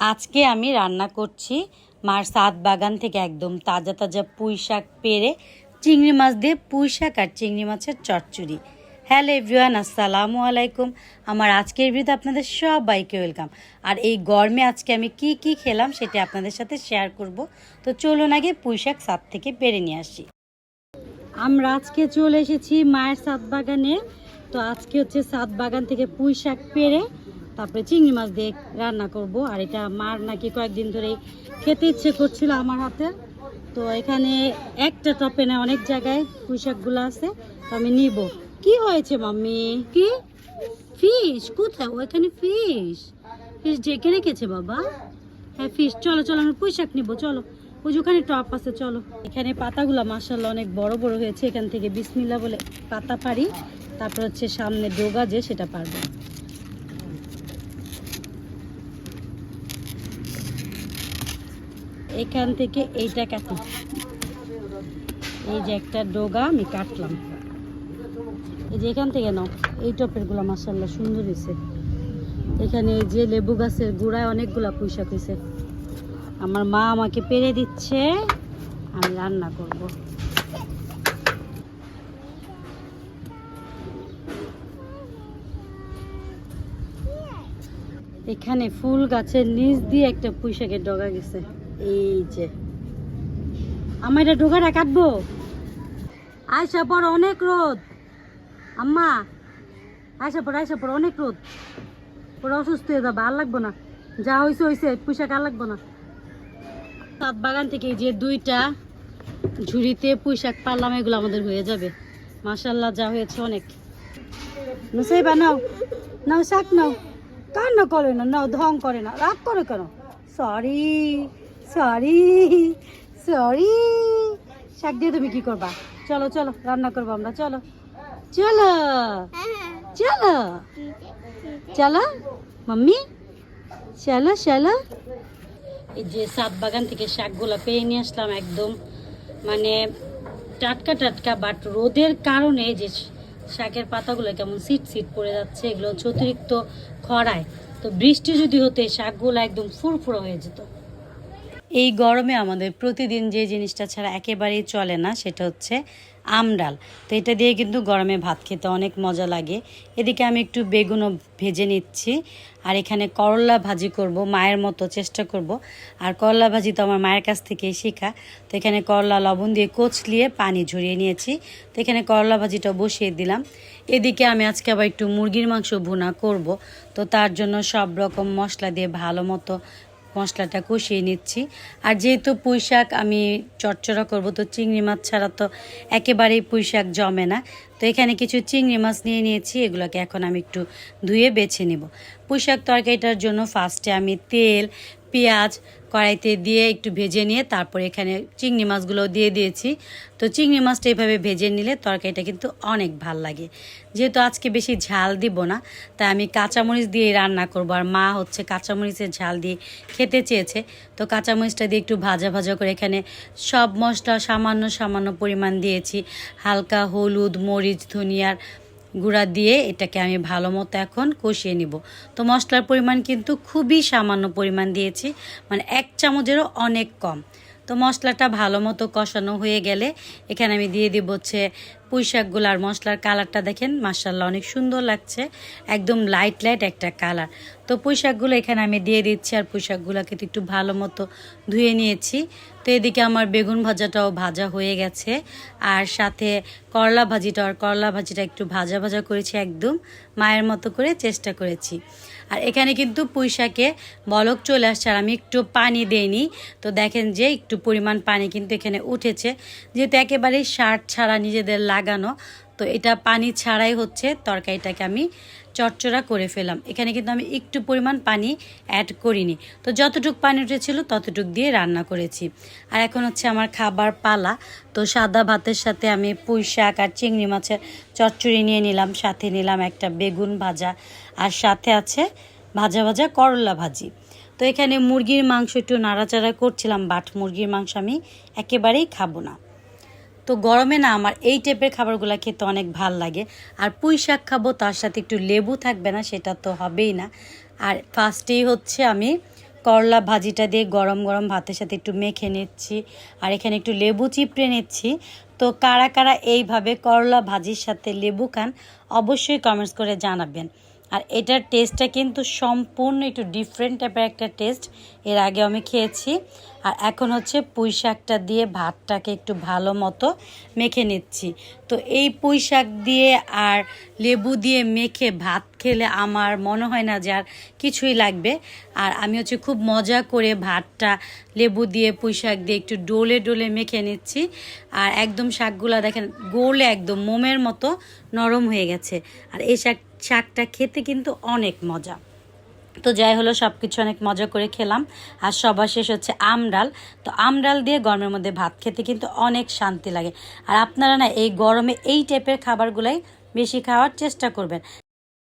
আজকে আমি রান্না করছি মার সাত বাগান থেকে একদম তাজা তাজা পুঁই শাক পেরে চিংড়ি মাছ দিয়ে পুঁই শাক আর চিংড়ি মাছের চচ্চড়ি। হ্যালো এভরিওয়ান, আসসালামু আলাইকুম। আমার আজকের ভিডিওতে আপনাদের সবাইকে ওয়েলকাম। আর এই গরমে আজকে আমি কি কি খেলাম সেটা আপনাদের সাথে শেয়ার করব। তো চলুন আগে পুঁই শাক সাত থেকে পেরে নিয়ে আসি। আমরা আজকে চলে এসেছি মায়ের সাত বাগানে। তো আজকে হচ্ছে সাত বাগান থেকে পুঁই শাক পেরে তারপরে চিংড়ি মাছ দিয়ে রান্না করব। আর এটা মার নাকি কয়েকদিন ধরে খেতে ইচ্ছে করছিল আমার হাতে। তো এখানে একটা টপে না, অনেক জায়গায় পুঁই শাকগুলো আছে, তো আমি নিব। কি হয়েছে মাম্মি? কি? ফিশ? কোথায়? ওইখানে ফিশ। ফিশ ডেকে রেখেছে বাবা। হ্যাঁ ফিশ। চলো চলো আমরা পুঁই শাক নিবো, চলো। ওই ওখানে টপ আছে, চলো। এখানে পাতাগুলো মাসাল্লাহ অনেক বড় বড় হয়েছে। এখান থেকে বিসমিল্লা বলে পাতা পারি। তারপর হচ্ছে সামনে ডোগা যে, সেটা পারব। এখান থেকে এইটা কাটি। এই যে একটা ডোগা আমি কাটলাম। এই যে এখান থেকে নাও, এই টপেরগুলা মাসাল্লাহ সুন্দর হয়েছে এখানে এই যে লেবু গাছের গুড়ায় অনেকগুলা পয়সা হয়েছে আমার মা আমাকে পেরে দিচ্ছে, আমি রান্না করব। এখানে ফুল গাছের নিচ দিয়ে একটা পুঁইশাকের ডগা গেছে। এই যে। আমার এটা ডোগাটা কাটবো? আয়সা পর অনেক রোদ। আম্মা আয়সা পর আয়সা পর অনেক রোদ। পরে অসুস্থ হয়ে যাবে, আর লাগবো না। যা হয়েছে হয়েছে পোশাক আর লাগবো না। সাত বাগান থেকে যে দুইটা ঝুড়িতে পুঁইশাক পারলাম, এগুলো আমাদের হয়ে যাবে। মাসাল্লাহ যা হয়েছে অনেক। নুসাইবা নাও। নাও, শাক নাও। কান্না করে না, নাও ঢং করে না। রাগ করে কেন? সরি সরি সরি শাক দিয়ে তুমি কি করবা? চলো চলো, রান্না করব আমরা, চলো। চলো চলো। চলো, মাম্মি। চলো চলো। এই যে সাত বাগান থেকে শাকগুলো পেয়ে নিয়ে আসলাম একদম। মানে টাটকা টাটকা বাট রোদের কারণে যে শাকের পাতাগুলো কেমন সিট সিট পড়ে যাচ্ছে, এগুলো অতিরিক্ত খরায়। তো বৃষ্টি যদি হতে শাকগুলো একদম ফুরফুরো হয়ে যেত। এই গরমে আমাদের প্রতিদিন যে জিনিসটা ছাড়া একেবারেই চলে না, সেটা হচ্ছে আমডাল তো এটা দিয়ে কিন্তু গরমে ভাত খেতে অনেক মজা লাগে। এদিকে আমি একটু বেগুনও ভেজে নিচ্ছি। আর এখানে করলা ভাজি করব, মায়ের মতো চেষ্টা করব। আর করলা ভাজি তো আমার মায়ের কাছ থেকেই শেখা। তো এখানে করলা লবণ দিয়ে কোচলিয়ে পানি ঝরিয়ে নিয়েছি। তো এখানে করলা ভাজিটা বসিয়ে দিলাম। এদিকে আমি আজকে আবার একটু মুরগির মাংস ভুনা করব। তো তার জন্য সব রকম মশলা দিয়ে ভালো মতো মশলাটা কষিয়ে নিচ্ছি। আর যেহেতু পুঁই শাক আমি চড়চড়া করব, তো চিংড়ি মাছ ছাড়া তো একেবারেই পুঁই শাক জমে না। তো এখানে কিছু চিংড়ি মাছ নিয়ে নিয়েছি, এগুলোকে এখন আমি একটু ধুয়ে বেছে নেব। পুঁই শাক তরকারিটার জন্য ফার্স্টে আমি তেল, পেঁয়াজ কড়াইতে দিয়ে একটু ভেজে নিয়ে তারপর এখানে চিংড়ি মাছগুলো দিয়ে দিয়েছি। তো চিংড়ি মাছটা এইভাবে ভেজে নিলে তরকারিটা কিন্তু অনেক ভালো লাগে। যেহেতু আজকে বেশি ঝাল দিব না, তাই আমি কাঁচামরিচ দিয়ে রান্না করব। আর মা হচ্ছে কাঁচামরিচের ঝাল দিয়ে খেতে চেয়েছে। তো কাঁচামরিচটা দিয়ে একটু ভাজা ভাজা করে এখানে সব মশলা সামান্য সামান্য পরিমাণ দিয়েছি। হালকা হলুদ, মরিচ, ধনিয়ার গুঁড়া দিয়ে এটাকে আমি ভালো মতো এখন কষিয়ে নিব। তো মশলার পরিমাণ কিন্তু খুবই সামান্য পরিমাণ দিয়েছি মানে এক চামচেরও অনেক কম। তো মশলাটা ভালো মতো কষানো হয়ে গেলে এখানে আমি দিয়ে দিব হচ্ছে পুঁই শাকগুলো আর মশলার কালারটা দেখেন মার্শাল্লাহ অনেক সুন্দর লাগছে। একদম লাইট লাইট একটা কালার। তো পুঁই শাকগুলো এখানে আমি দিয়ে দিচ্ছি আর পুঁই শাকগুলোকে তো একটু ভালো মতো ধুয়ে নিয়েছি। তো এদিকে আমার বেগুন ভাজাটাও ভাজা হয়ে গেছে। আর সাথে করলা ভাজিটা, আর করলা ভাজিটা একটু ভাজা ভাজা করেছি একদম মায়ের মতো করে চেষ্টা করেছি। আর এখানে কিন্তু পুঁইশাকে বলক চলে আসছে আর আমি একটু পানি দেইনি। তো দেখেন যে একটু পরিমাণ পানি কিন্তু এখানে উঠেছে। যেহেতু একেবারেই সার ছাড়া নিজেদের লাগানো। তো এটা পানি ছাড়াই হচ্ছে, তরকারিটাকে আমি চটচড়া করে ফেলাম। এখানে কিন্তু আমি একটু পরিমাণ পানি অ্যাড করিনি। তো যতটুকু পানি উঠেছিল ততটুক দিয়ে রান্না করেছি। আর এখন হচ্ছে আমার খাবার পালা। তো সাদা ভাতের সাথে আমি পুঁই শাক আর চিংড়ি মাছের চচ্চড়ি নিয়ে নিলাম। সাথে নিলাম একটা বেগুন ভাজা। আর সাথে আছে ভাজা ভাজা করলা ভাজি। তো এখানে মুরগির মাংস একটু নাড়াচাড়া করছিলাম, বাট মুরগির মাংস আমি একেবারেই খাব না। তো গরমে না আমার এই টাইপের খাবারগুলো খেতে অনেক ভালো লাগে। আর পুঁই শাক খাব, তার সাথে একটু লেবু থাকবে না, সেটা তো হবেই না। আর ফার্স্টেই হচ্ছে আমি করলা ভাজিটা দিয়ে গরম গরম ভাতের সাথে একটু মেখে নিচ্ছি। আর এখানে একটু লেবু চিপড়ে নিচ্ছি। তো কারা কারা এইভাবে করলা ভাজির সাথে লেবু খান, অবশ্যই কমেন্টস করে জানাবেন। আর এটার টেস্টটা কিন্তু সম্পূর্ণ একটু ডিফারেন্ট টাইপের একটা টেস্ট এর আগে আমি খেয়েছি। আর এখন হচ্ছে পুঁই শাকটা দিয়ে ভাতটাকে একটু ভালো মতো মেখে নিচ্ছি। তো এই পুঁই শাক দিয়ে আর লেবু দিয়ে মেখে ভাত খেলে আমার মনে হয় না যে আর কিছুই লাগবে। আর আমি হচ্ছে খুব মজা করে ভাতটা লেবু দিয়ে পুঁই শাক দিয়ে একটু ডোলে ডোলে মেখে নিচ্ছি। আর একদম শাকগুলো দেখেন, গোলে একদম মোমের মতো নরম হয়ে গেছে। আর এই শাক শাকটা খেতে কিন্তু অনেক মজা। তো যাই হলো সব কিছু অনেক মজা করে খেলাম। আর সবার শেষ হচ্ছে আমডাল তো আমডাল দিয়ে গরমের মধ্যে ভাত খেতে কিন্তু অনেক শান্তি লাগে। আর আপনারা না, এই গরমে এই টাইপের খাবারগুলাই বেশি খাওয়ার চেষ্টা করবেন।